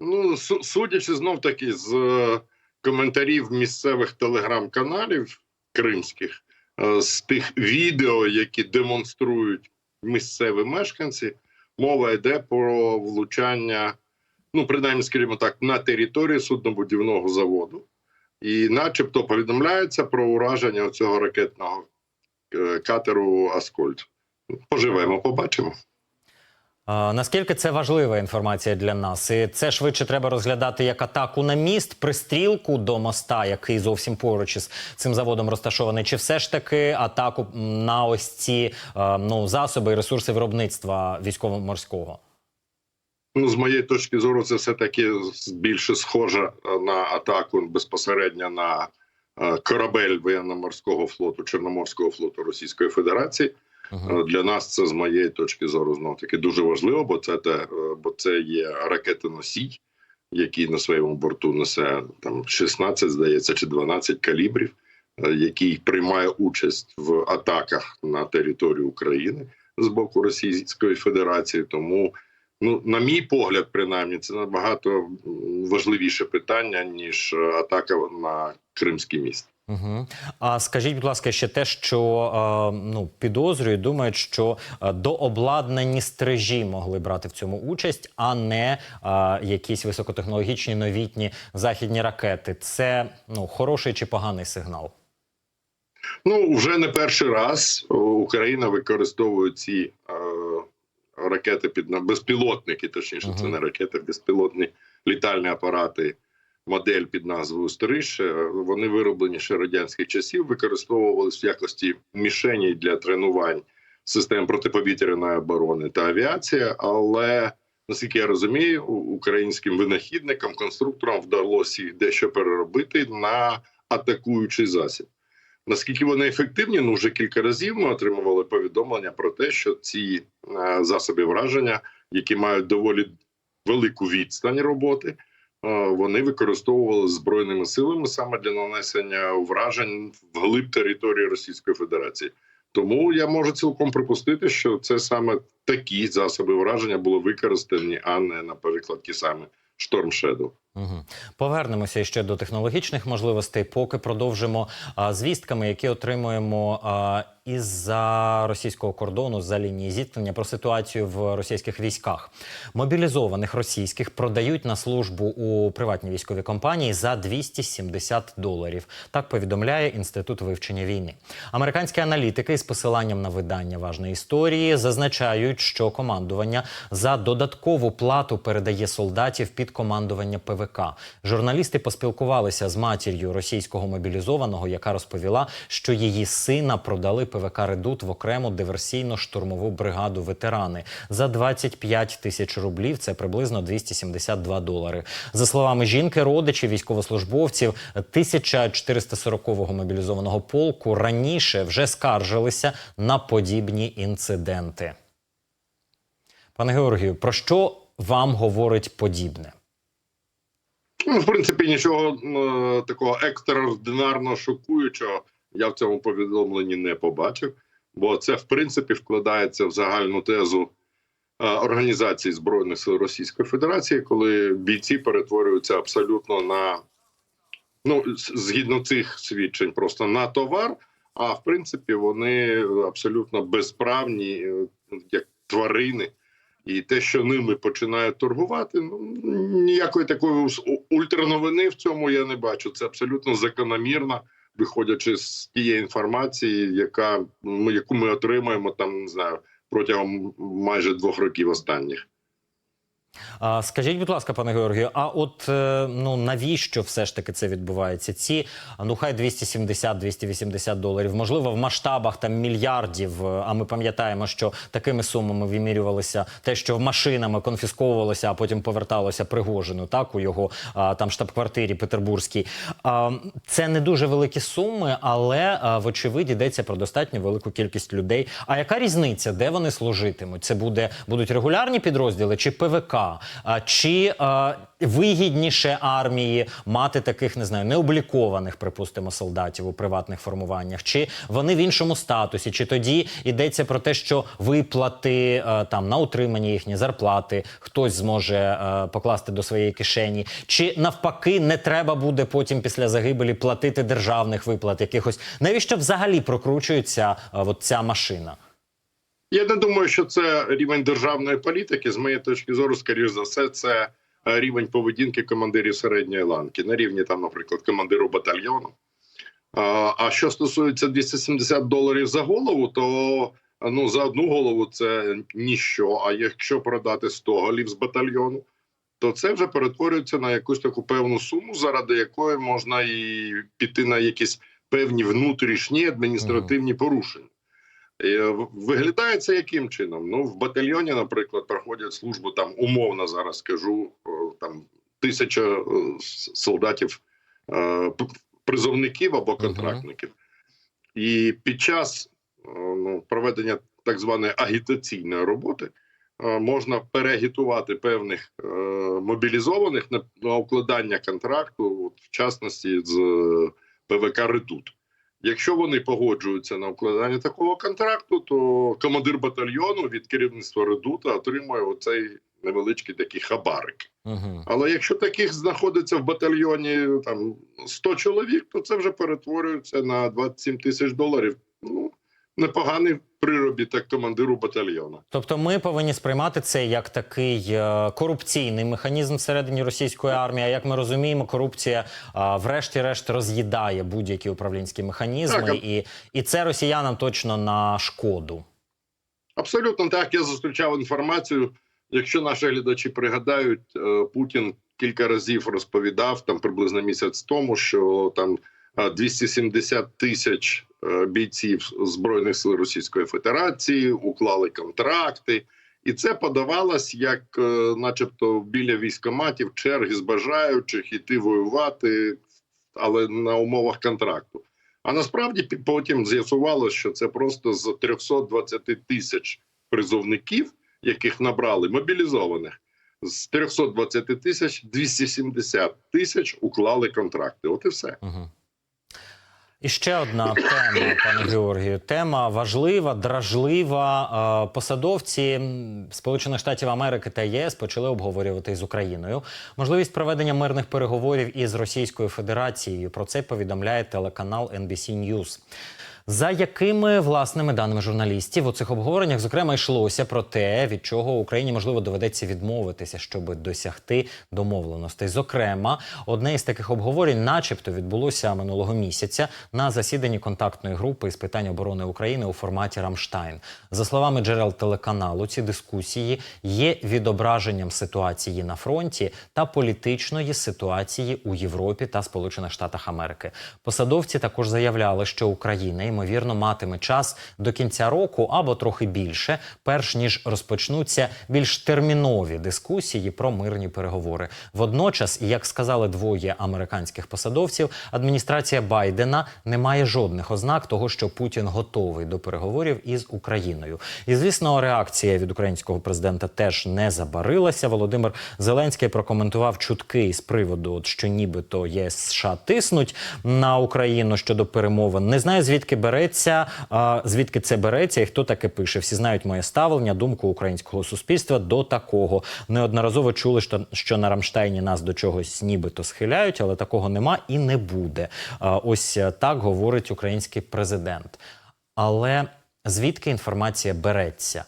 Ну, судячи знов таки з е, коментарів місцевих телеграм-каналів кримських, е, з тих відео, які демонструють місцеві мешканці, мова йде про влучання, ну, принаймні, скажімо так, на території суднобудівного заводу. І начебто повідомляється про ураження цього ракетного е, катеру Аскольд. Поживемо, побачимо. Наскільки це важлива інформація для нас? І це швидше треба розглядати як атаку на міст, пристрілку до моста, який зовсім поруч із цим заводом розташований, чи все ж таки атаку на ось ці ну, засоби і ресурси виробництва військово-морського? Ну, з моєї точки зору, це все таки більше схоже е, на атаку безпосередньо на е, корабель воєнно-морського флоту Чорноморського флоту Російської Федерації. Е, Для нас це з моєї точки зору знов таки дуже важливо, бо це те, е, бо це є ракетоносій, який на своєму борту несе там 16, здається, чи 12 калібрів, е, який приймає участь в атаках на територію України з боку Російської Федерації. Тому, ну на мій погляд, принаймні, це набагато важливіше питання ніж атака на Кримський міст. Угу. А скажіть, будь ласка, ще те, що е, ну підозрюють, думають, що дообладнані стрижі могли брати в цьому участь, а не е, якісь високотехнологічні новітні західні ракети. Це ну хороший чи поганий сигнал? Ну вже не перший раз Україна використовує ці е, ракети під на- безпілотники, точніше, це не ракети, безпілотні літальні апарати. Модель під назвою Стриж. Е, Вони вироблені ще радянських часів, використовувалися в якості мішені для тренувань систем протиповітряної оборони та авіації. Але наскільки я розумію, українським винахідникам, конструкторам вдалося їх дещо переробити на атакуючий засіб. Наскільки вони ефективні? Ну вже кілька разів ми отримували повідомлення про те, що ці е, засоби враження, які мають доволі велику відстань роботи, вони використовували збройними силами саме для нанесення вражень вглиб території Російської Федерації. Тому я можу цілком припустити, що це саме такі засоби враження були використані, а не, наприклад, ті Storm Shadow. Угу. Повернемося ще до технологічних можливостей, поки продовжимо а, звістками, які отримуємо а, із-за російського кордону за лінії зіткнення про ситуацію в російських військах. Мобілізованих російських продають на службу у приватній військовій компанії за 270 доларів. Так повідомляє інститут вивчення війни. Американські аналітики з посиланням на видання важної історії зазначають, що командування за додаткову плату передає солдатів під командування ПВК. Журналісти поспілкувалися з матір'ю російського мобілізованого, яка розповіла, що її сина продали ПВК Редут в окрему диверсійно-штурмову бригаду ветерани за 25 тисяч рублів. Це приблизно 272 долари. За словами жінки, родичі військовослужбовців 1440-го мобілізованого полку раніше вже скаржилися на подібні інциденти. Пане Георгію, про що вам говорить подібне? Ну, в принципі, нічого е, такого екстраординарно шокуючого я в цьому повідомленні не побачив, бо це в принципі вкладається в загальну тезу е, організації збройних сил Російської Федерації, коли бійці перетворюються абсолютно на ну згідно цих свідчень, просто на товар. А в принципі, вони абсолютно безправні, е, як тварини. І те, що ними починають торгувати, ну ніякої такої ультрановини в цьому я не бачу. Це абсолютно закономірно, виходячи з тієї інформації, яка ми яку ми отримаємо там не знаю протягом майже двох років останніх. А, скажіть, будь ласка, пане Георгію, а от е, ну навіщо все ж таки це відбувається? Ці ну хай 270-280 доларів, можливо, в масштабах там мільярдів. е, А ми пам'ятаємо, що такими сумами вимірювалося те, що машинами конфісковувалося, а потім поверталося Пригожину, так у його там штаб-квартирі Петербурзькій. Це не дуже великі суми, але вочевидь йдеться про достатньо велику кількість людей. А яка різниця, де вони служитимуть? Це буде будуть регулярні підрозділи чи ПВК? ВПК. А чи е, вигідніше армії мати таких, не знаю, необлікованих, припустимо, солдатів у приватних формуваннях? Чи вони в іншому статусі? Чи тоді йдеться про те, що виплати е, там на утримання їхні зарплати хтось зможе е, покласти до своєї кишені? Чи навпаки не треба буде потім після загибелі платити державних виплат якихось? Навіщо взагалі прокручується е, от ця машина? Я не думаю, що це рівень державної політики. З моєї точки зору, скоріш за все, це е, рівень поведінки командирів середньої ланки на рівні там, наприклад, командиру батальйону. А, А що стосується 270 доларів за голову, то ну за одну голову це ніщо. А якщо продати 100 голів з батальйону, то це вже перетворюється на якусь таку певну суму, заради якої можна і піти на якісь певні внутрішні адміністративні порушення. В- Виглядає це яким чином? Ну, в батальйоні, наприклад, проходять службу там умовно зараз скажу там тисяча е, солдатів, е, призовників або контрактників. І під час ну, проведення так званої агітаційної роботи е, можна переагітувати певних мобілізованих на, укладання контракту, в частності з ПВК Редут. Якщо вони погоджуються на укладання такого контракту, то командир батальйону від керівництва редута отримує оцей невеличкий такий хабарик. Угу. Але якщо таких знаходиться в батальйоні там 100 чоловік, то це вже перетворюється на 27 тисяч доларів. Ну непоганий приробіток командиру батальйону. Тобто ми повинні сприймати це як такий е, корупційний механізм всередині російської армії. А як ми розуміємо, корупція врешті-решт роз'їдає будь-які управлінські механізми, Так, і, і це росіянам точно на шкоду. Абсолютно так. Я зустрічав інформацію. Якщо наші глядачі пригадають, е, Путін кілька разів розповідав там приблизно місяць тому, що там 270 тисяч е, бійців збройних сил Російської Федерації уклали контракти, і це подавалось як, е, начебто, біля військоматів черги з бажаючих іти воювати, але на умовах контракту. А насправді потім з'ясувалося, що це просто з 320 тисяч призовників, яких набрали мобілізованих. З 320 тисяч 270 тисяч уклали контракти. От і все. Угу. І ще одна тема, пане Георгію. Тема важлива, дражлива. Е, Посадовці Сполучених Штатів Америки та ЄС почали обговорювати з Україною можливість проведення мирних переговорів із Російською Федерацією. Про це повідомляє телеканал NBC News. За якими власними даними журналістів у цих обговореннях зокрема йшлося про те, від чого Україні можливо доведеться відмовитися, щоб досягти домовленостей. Зокрема, одне із таких обговорень, начебто, відбулося минулого місяця на засіданні контактної групи з питань оборони України у форматі Рамштайн. За словами джерел телеканалу, ці дискусії є відображенням ситуації на фронті та політичної ситуації у Європі та Сполучених Штатах Америки. Посадовці також заявляли, що Україна ймовірно матиме час до кінця року або трохи більше, перш ніж розпочнуться більш термінові дискусії про мирні переговори. Водночас, як сказали двоє американських посадовців, адміністрація Байдена не має жодних ознак того, що Путін готовий до переговорів із Україною. І звісно, реакція від українського президента теж не забарилася. Володимир Зеленський прокоментував чутки з приводу, от, що нібито ЄС США тиснуть на Україну щодо перемовин. Не знаю звідки береться, звідки це береться, і хто таке пише. Всі знають моє ставлення, думку українського суспільства до такого. Неодноразово чули, що, на Рамштайні нас до чогось нібито схиляють, але такого нема і не буде. Ось е, так говорить український президент. Але звідки інформація береться?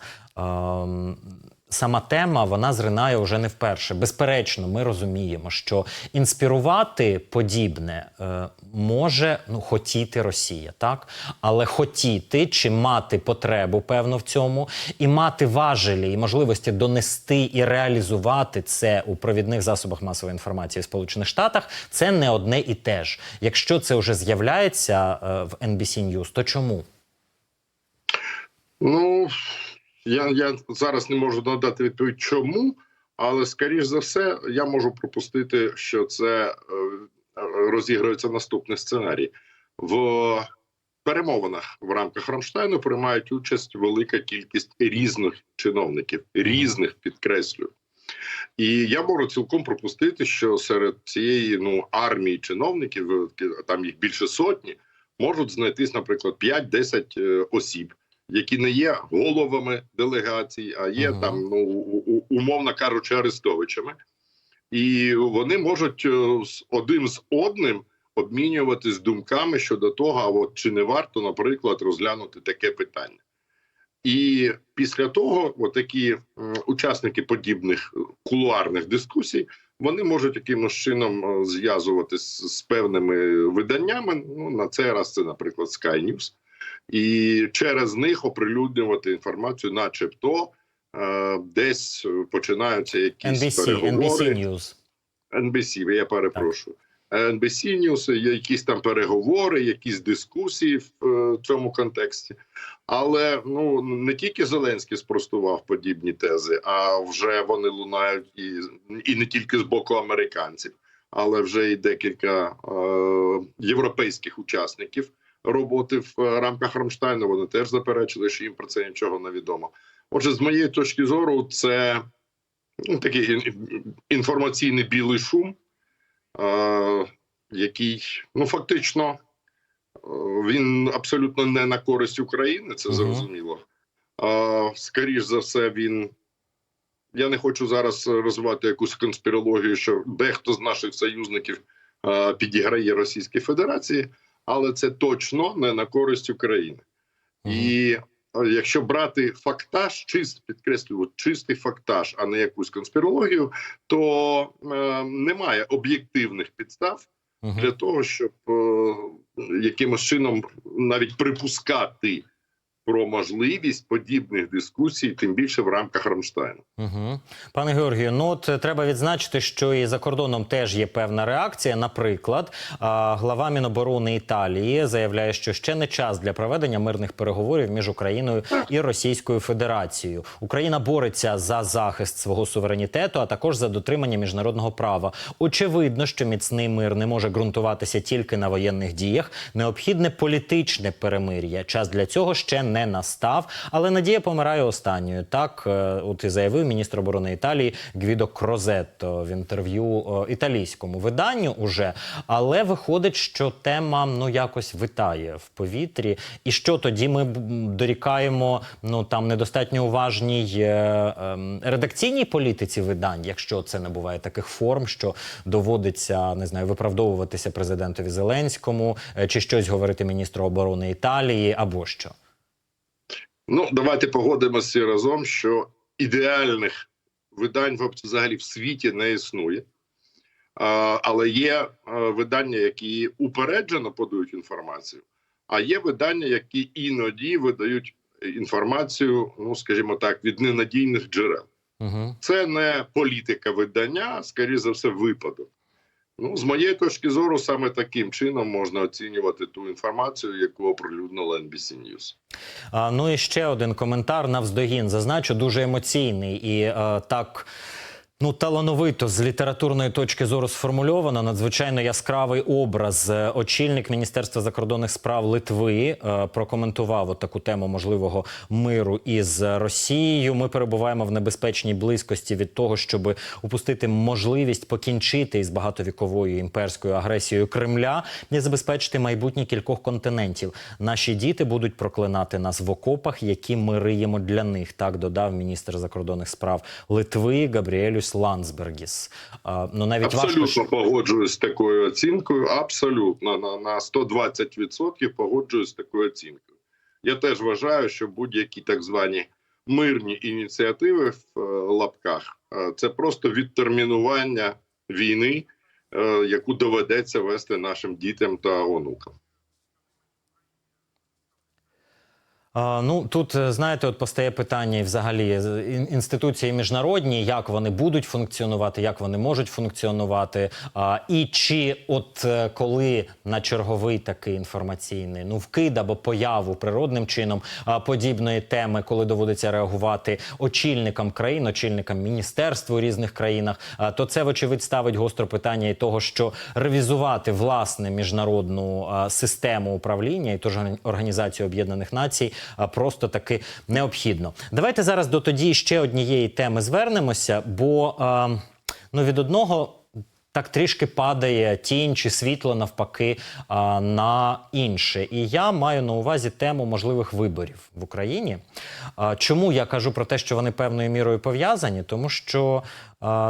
Сама тема вона зринає вже не вперше. Безперечно, ми розуміємо, що інспірувати подібне е, може ну хотіти Росія, так але хотіти чи мати потребу певно в цьому, і мати важелі і можливості донести і реалізувати це у провідних засобах масової інформації в Сполучених Штатах, це не одне і те ж. Якщо це вже з'являється е, в NBC News, то чому? Ну я, я зараз не можу надати відповідь, чому, але скоріш за все, я можу пропустити, що це е, розігрується наступний сценарій. В перемовинах в рамках Рамштайну приймають участь велика кількість різних чиновників, різних підкреслюю. І я можу цілком пропустити, що серед цієї ну армії чиновників, там їх більше сотні, можуть знайтись, наприклад, 5-10 е, осіб, які не є головами делегацій, а є Ага. там, ну умовно кажучи, арестовичами, і вони можуть е, один з одним обмінюватись думками щодо того, а от чи не варто, наприклад, розглянути таке питання. І після того, отакі учасники подібних кулуарних дискусій, вони можуть якимось чином е, зв'язуватись з певними виданнями. Ну на цей раз це, наприклад, Sky News, і через них оприлюднювати інформацію, начебто е, десь е, починаються якісь NBC, переговори. NBC News. NBC, я перепрошую. NBC News, є якісь там переговори, якісь дискусії в е, цьому контексті. Але ну не тільки Зеленський спростував подібні тези, а вже вони лунають і, і не тільки з боку американців, але вже і декілька е, європейських учасників роботи в е, рамках Рамштайну. Вони теж заперечили, що їм про це нічого не відомо. Отже, з моєї точки зору, це ну, такий інформаційний білий шум, е, який ну фактично е, він абсолютно не на користь України, це зрозуміло. А скоріш за все, він. Я не хочу зараз розвивати якусь конспірологію, що дехто з наших союзників підіграє Російській Федерації, але це точно не на користь України. І е, якщо брати фактаж, чист підкреслюю, чистий фактаж, а не якусь конспірологію, то е, немає об'єктивних підстав для того, щоб е, якимось чином навіть припускати про можливість подібних дискусій, тим більше в рамках Рамштайну. Угу. Пане Георгію, ну от е, треба відзначити, що і за кордоном теж є певна реакція. Наприклад, глава Міноборони Італії заявляє, що ще не час для проведення мирних переговорів між Україною і Російською Федерацією. Україна бореться за захист свого суверенітету, а також за дотримання міжнародного права. Очевидно, що міцний мир не може ґрунтуватися тільки на воєнних діях. Необхідне політичне перемир'я. Час для цього ще не настав, але надія помирає останньою. Так, е, от і заявив міністр оборони Італії Гвідо Крозетто в інтерв'ю е, італійському виданню. Уже але виходить, що тема ну якось витає в повітрі. І що тоді ми дорікаємо ну там недостатньо уважній е, ем, редакційній політиці видань, якщо це не буває таких форм, що доводиться не знаю виправдовуватися президентові Зеленському, е, чи щось говорити міністру оборони Італії, або що. Ну, давайте погодимося разом, що ідеальних видань взагалі в світі не існує. Але є видання, які упереджено подають інформацію, а є видання, які іноді видають інформацію, ну скажімо так, від ненадійних джерел. Це не політика видання, а скоріше за все, випадок. Ну, з моєї точки зору, саме таким чином можна оцінювати ту інформацію, яку оприлюднила NBC News. А, ну і ще один коментар навздогін. Зазначу дуже емоційний і а, так. Ну, талановито з літературної точки зору сформульовано надзвичайно яскравий образ. Е, Очільник Міністерства закордонних справ Литви е, прокоментував таку тему можливого миру із Росією. Ми перебуваємо в небезпечній близькості від того, щоб упустити можливість покінчити із багатовіковою імперською агресією Кремля і забезпечити майбутнє кількох континентів. Наші діти будуть проклинати нас в окопах, які ми риємо для них. Так додав міністр закордонних справ Литви Габріелюс Ландсбергіс. Ну навіть Абсолютно важко що- погоджуюсь з такою оцінкою. Абсолютно на, на 120% погоджуюсь з такою оцінкою. Я теж вважаю, що будь-які так звані мирні ініціативи в е, лапках е, це просто відтермінування війни, е, яку доведеться вести нашим дітям та онукам. А, ну тут е, знаєте, от постає питання і взагалі інституції міжнародні, як вони будуть функціонувати, як вони можуть функціонувати, і чи от е, коли на черговий такий інформаційний ну вкид або появу природним чином подібної теми, коли доводиться реагувати очільникам країн, очільникам міністерств у різних країнах, то це вочевидь ставить гостро питання і того, що ревізувати власне міжнародну систему управління і тож Організацію Об'єднаних Націй просто таки необхідно. Давайте зараз до тоді ще однієї теми звернемося, бо ну від одного. Так трішки падає тінь чи світло навпаки на інше. І я маю на увазі тему можливих виборів в Україні. Чому я кажу про те, що вони певною мірою пов'язані? Тому що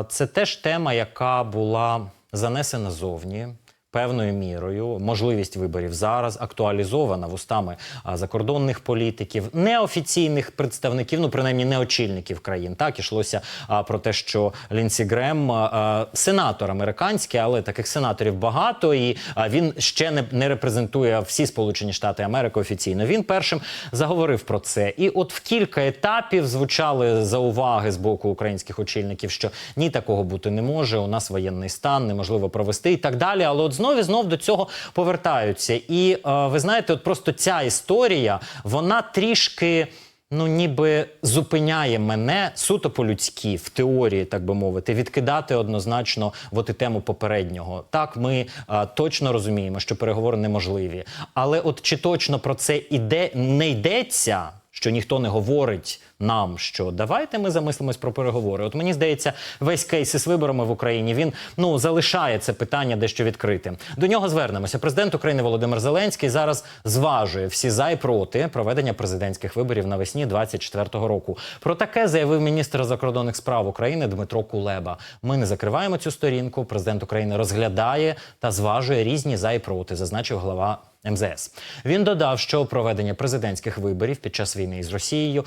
це теж тема, яка була занесена зовні. Певною мірою можливість виборів зараз актуалізована вустами закордонних політиків, неофіційних представників, ну принаймні не очільників країн. Так ішлося про те, що Лінсі Грем сенатор американський, але таких сенаторів багато, і він ще не, не репрезентує всі Сполучені Штати Америки офіційно. Він першим заговорив про це. І от в кілька етапів звучали зауваги з боку українських очільників, що ні такого бути не може. У нас воєнний стан, неможливо провести і так далі. Але от знов і знов до цього повертаються. І е, ви знаєте, от просто ця історія, вона трішки. Ну, ніби зупиняє мене суто по-людськи, в теорії, так би мовити, відкидати однозначно от і тему попереднього. Так, ми а, точно розуміємо, що переговори неможливі. Але от чи точно про це іде не йдеться, що ніхто не говорить нам, що давайте ми замислимось про переговори. От мені здається, весь кейс із виборами в Україні він ну залишає це питання дещо відкритим. До нього звернемося. Президент України Володимир Зеленський зараз зважує всі за і проти проведення президентських виборів навесні 24-го року. Про таке заявив міністр закордонних справ України Дмитро Кулеба. Ми не закриваємо цю сторінку. Президент України розглядає та зважує різні за і проти, зазначив глава. МЗС він додав, що проведення президентських виборів під час війни із Росією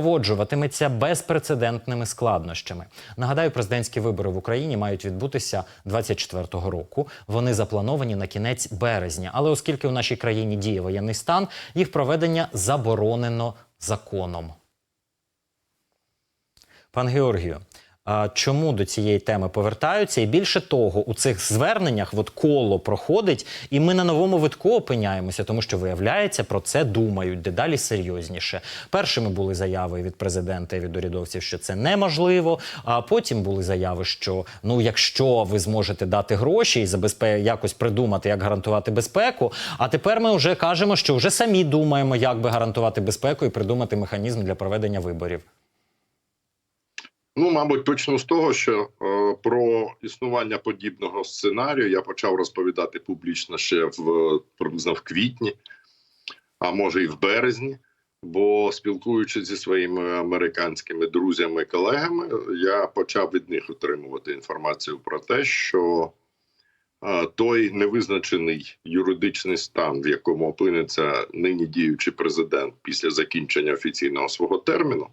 супроводжуватиметься безпрецедентними складнощами. Нагадаю, президентські вибори в Україні мають відбутися 24-го року. Вони заплановані на кінець березня. Але оскільки у нашій країні діє воєнний стан, їх проведення заборонено законом. Пан Георгію, чому до цієї теми повертаються? І більше того, у цих зверненнях от коло проходить, і ми на новому витку опиняємося, тому що виявляється, про це думають дедалі серйозніше. Першими були заяви від президента і від урядовців, що це неможливо. А потім були заяви, що ну, якщо ви зможете дати гроші і забезпе... якось придумати, як гарантувати безпеку. А тепер ми вже кажемо, що вже самі думаємо, як би гарантувати безпеку і придумати механізм для проведення виборів. Ну, мабуть, почну з того, що е, про існування подібного сценарію я почав розповідати публічно ще в приблизно в квітні, а може і в березні. Бо спілкуючись зі своїми американськими друзями колегами, я почав від них отримувати інформацію про те, що е, той невизначений юридичний стан, в якому опиниться нині діючий президент після закінчення офіційного свого терміну,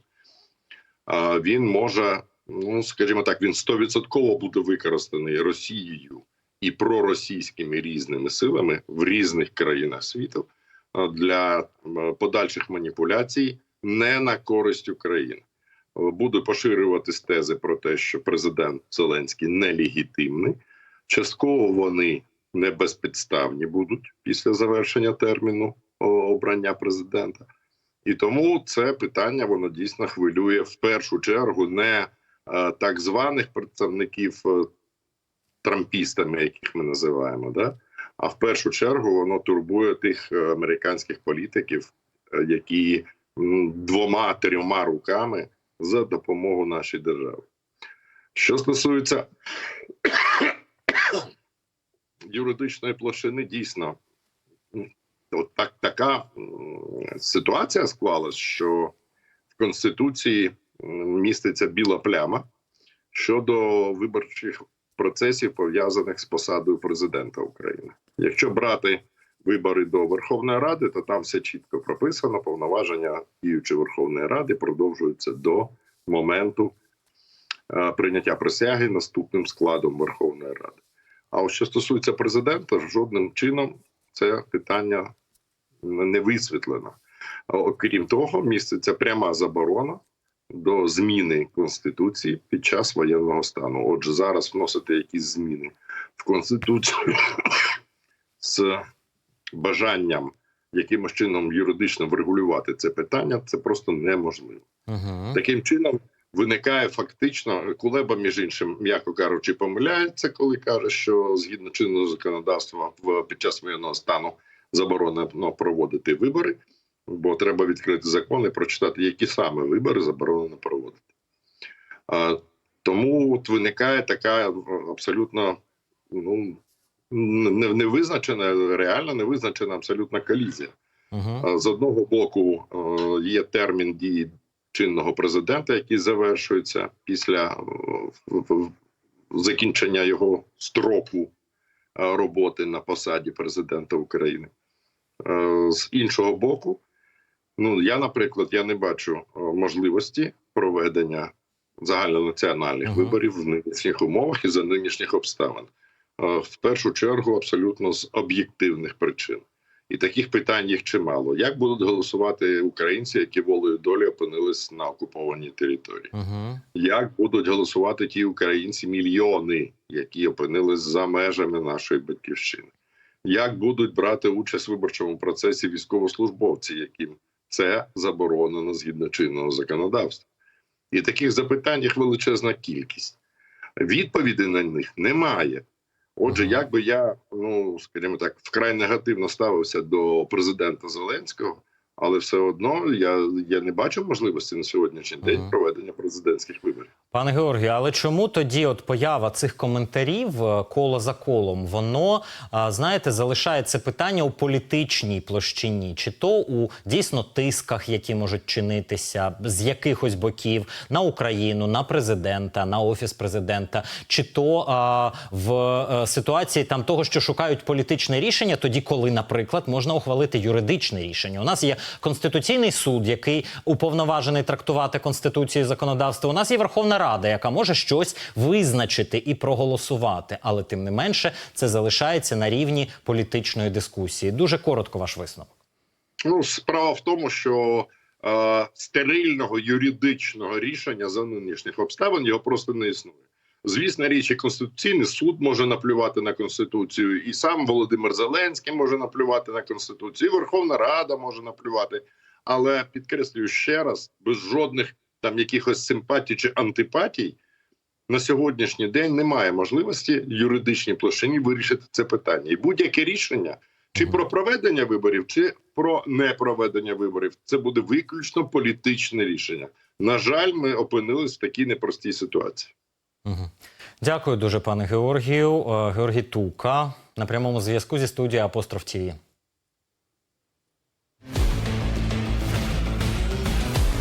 він може, ну скажімо так, він стовідсотково буде використаний Росією і проросійськими різними силами в різних країнах світу для подальших маніпуляцій не на користь України. Буду поширюватись тези про те, що президент Зеленський нелегітимний. Частково вони не безпідставні будуть після завершення терміну обрання президента. І тому це питання воно дійсно хвилює в першу чергу не е, так званих представників е, трампістами, яких ми називаємо, да? а в першу чергу воно турбує тих е, американських політиків, які двома трьома руками за допомогу нашій державі. Що стосується юридичної площини, дійсно от так така ситуація склалась, що в конституції міститься біла пляма щодо виборчих процесів пов'язаних з посадою президента України. Якщо брати вибори до Верховної Ради, то там все чітко прописано. Повноваження діючої Верховної Ради продовжуються до моменту е, прийняття присяги наступним складом Верховної Ради. А що стосується президента, жодним чином це питання не висвітлено. Окрім того, міститься пряма заборона до зміни конституції під час воєнного стану. Отже, зараз вносити якісь зміни в конституцію з бажанням якимось чином юридично врегулювати це питання, це просто неможливо. Угу. Таким чином виникає фактично Кулеба, між іншим, м'яко кажучи, помиляється, коли каже, що згідно чинного законодавства в під час воєнного стану заборонено проводити вибори. бо треба відкрити закон і прочитати, які саме вибори заборонено проводити. А, тому от виникає така е, абсолютно ну, невизначена, реально невизначена абсолютна колізія. Угу. Е, З одного боку е, є термін дії чинного президента, який завершується після е, закінчення його строку е, роботи на посаді президента України. Е, З іншого боку, ну я, наприклад, я не бачу можливості проведення загальнонаціональних Мгм. виборів в нинішніх умовах і за нинішніх обставин. В першу чергу абсолютно з об'єктивних причин. І таких питань їх чимало. Як будуть голосувати українці, які волею долі опинились на окупованій території? Угу. Як будуть голосувати ті українці, мільйони, які опинились за межами нашої батьківщини? Як будуть брати участь в виборчому процесі військовослужбовці, яким це заборонено згідно чинного законодавства? І таких запитань їх величезна кількість. Відповіді на них немає. Отже, як би я, ну скажімо так, вкрай негативно ставився до президента Зеленського, але все одно я, я не бачу можливості на сьогоднішній день Мгм. проведення президентських виборів. Пане Георгію, але чому тоді от поява цих коментарів е, коло за колом, воно знаєте, залишає це питання у політичній площині, чи то у дійсно тисках, які можуть чинитися з якихось боків на Україну, на президента, на офіс президента, чи то а, в е, ситуації там того, що шукають політичне рішення, тоді, коли, наприклад, можна ухвалити юридичне рішення. У нас є конституційний суд, який уповноважений трактувати конституцію і законодавство. У нас є Верховна Рада, яка може щось визначити і проголосувати, але тим не менше це залишається на рівні політичної дискусії. Дуже коротко ваш висновок. Ну, справа в тому, що е, стерильного юридичного рішення за нинішніх обставин його просто не існує. Звісна річ, і Конституційний суд може наплювати на Конституцію, і сам Володимир Зеленський може наплювати на Конституцію, і Верховна Рада може наплювати. Але підкреслюю ще раз, без жодних там якихось симпатій чи антипатій, на сьогоднішній день немає можливості юридичній площині вирішити це питання. І будь-яке рішення, чи про проведення виборів, чи про непроведення виборів, це буде виключно політичне рішення. На жаль, ми опинились в такій непростій ситуації. Дякую дуже, пане Георгію. Е, Георгій Тука на прямому зв'язку зі студією Апостроф ТІВІ.